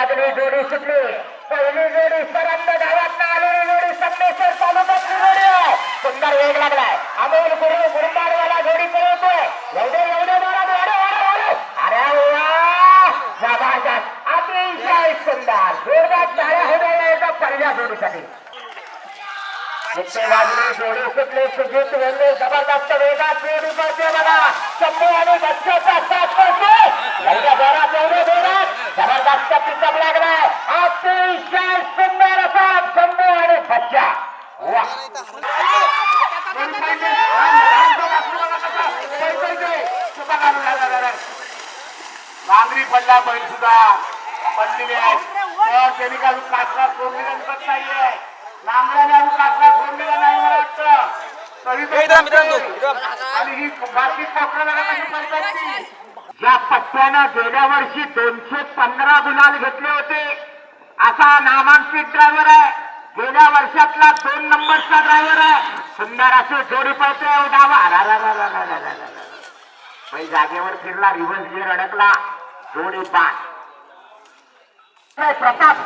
बाजूनी जोडी सुटली पहिली जोडी सरंद गावात आलेली जोडी संमेश्वर तालुक्यातली जोडी सुंदर वेग लागलाय अमोल गुरु गुरुदारवाला जोडी पळवतोय एवढे एवढे वाढव वाढव वाढव अरे ज़बरदस्त। अतिशय सुंदर। जोरदार टाळ्या होण्या एका पहिल्या जोडीसाठी जोडी सुटली सुजित ज़बरदस्त वेगात जोडी पळते बघा शंभू आणि बच्चाचा साथ पळतो एवढ्या जोरात एवढ्या जबरदस्त पिकअप लागलाय. अतिशय सुंदर असा शंभू आणि बच्चा नांगरी पडला बैल सुद्धा. पडलेले आहे. तर त्यांनी काय कासरा सोडलेला दिसत नाहीये. नांगऱ्याने अजून कासरा सोडलेला नाही मला वाटतं. तरी. आणि ही बाकी कोकणाला कशी पडतात ती? या पट्ट्यानं गेल्या वर्षी दोनशे पंधरा गुलाल घेतले होते. असा नामांकित ड्रायव्हर आहे. गेल्या वर्षातला दोन नंबरचा ड्रायव्हर आहे. सुंदर असे जोडी पळते. जागेवर फिरला रिव्हर्स गिअर अडकला. जोडी पाच प्रताप.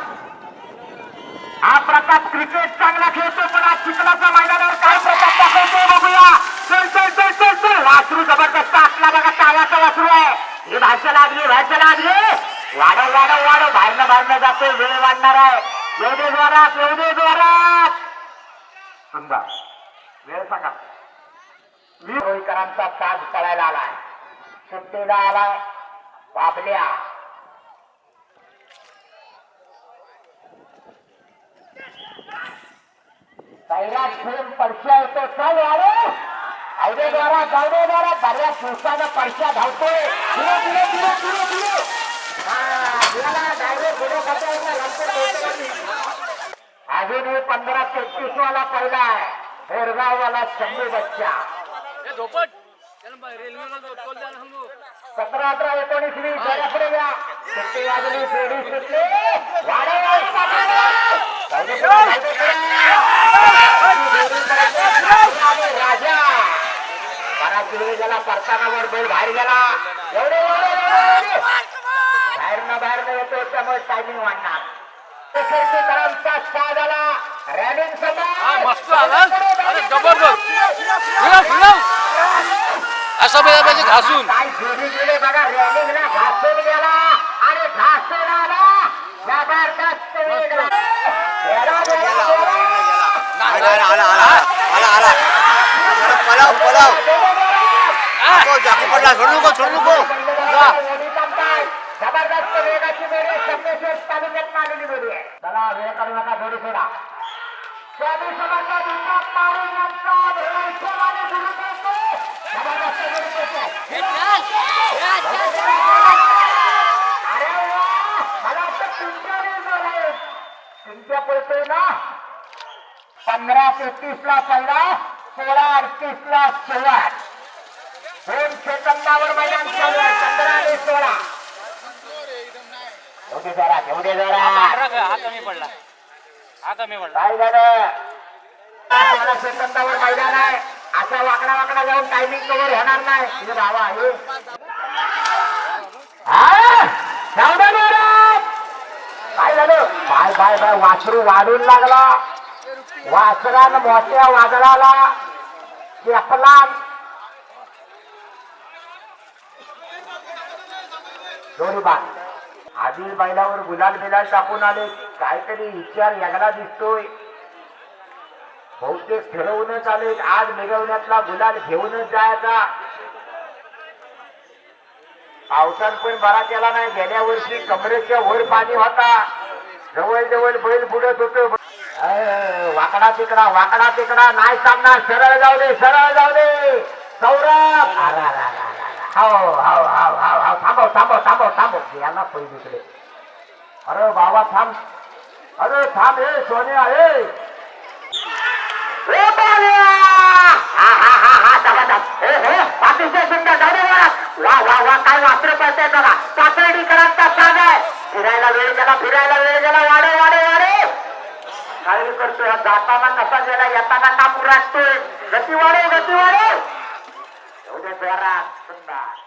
हा प्रताप क्रिकेट चांगला खेळतो पण आज चिखलाच्या मैदानावर काय प्रताप दाखवतो बघूया. चल वासरू जबरदस्त असला बघा. वाढायचं लागले वाढव वाढव वाढव. बाहेरनं बाहेरनं जातो वेळ वाढणार आहे. येऊ दे जोरात येऊ दे जोरात. समजा वेळ सांगा. होळीकरांचा ताज कळायला आलाय. सुट्टीला आलाय. बाबल्या पहिला ठेवून परशा येतो चल वाढव हायवेद्वारा गावडेद्वारा दर्या शिवसाचा परशा धावतोय. पुढे पुढे पुढे पुढे पुढे अजूनही पंधरा तेहतीस वाला पहिला आहे. बोरगाव वाला शंभू बच्चा. सतरा अकरा एकोणीस वीस घराकडे या. सुट्टी वाजली जोडी गेला परताना वर बैल बाहेर गेला. एवढे बाहेर न बाहेर न येतो त्यामुळे टायमिंग वाढणार. करांचा साथ आला. रॅलिंग जबरदस्त. असं पाहिजे घासून. काय जोडी गेले बघा रॅलिंगला घासून गेला आणि घासून आला. जबरदस्त. आला आला आला आला. आला पलाव पलाव नको जाकी पडला सोडू नको सोडू नको जा. जबरदस्त वेगाची तालुक्यात आलेली आहे चला वेळ करू नका सोडा स्वामी दीपक यांचा सुरू करतो. जबरदस्त अरे मला वाटतं आहे. पळतोय ना पंधरा तेहतीस ला पहिला सोळा अडतीस ला दोन सेकंदावर मैदान चालू आहे. पंधरा आणि सोळा. एवढे जरा एवढे जरा. हा कमी पडला. हा कमी पडला. काय झालं सोळा सेकंदावर मैदान आहे. असा वाकडा वाकडा जाऊन टायमिंग कव्हर होणार नाही. तुझे भावा आहे हा? जाऊ दे जोरात. काय झालं बाय बाय बाय वासरू वाढून लागला. वासरानं मोठ्या वादळाला आपला दोन्ही बाण. आधी बैलावर गुलाल बिलाल टाकून आले. काहीतरी विचार यागला दिसतोय. बहुतेक ठरवूनच आले. आज मिरवण्यातला गुलाल घेऊनच जायचा. पावसान पण बरा केला नाही. गेल्या वर्षी कमरेच्या वर पाणी होता. जवळ जवळ बैल बुडत होतो. वाकडा तिकडा वाकडा तिकडा. नाही सामना सरळ जाऊ दे सरळ जाऊ दे. सौरभ. आला हाव हाव हाव हाव हाव. थांबव थांबव थांबव थांबव. यांना पहिली इकडे अरे बाबा थांब. अरे थांब हे सोन्या हे ए, अतिशय सुंदर जाऊ वा वा वा काय आहे. फिरायला वेळ गेला फिरायला वेळ गेला. वाडे वाडे वाडे काय करतोय? जाताना कसा गेला? येताना का पुराटतोय गती वाढव गती वाढव. birbirine duvara atsınlar.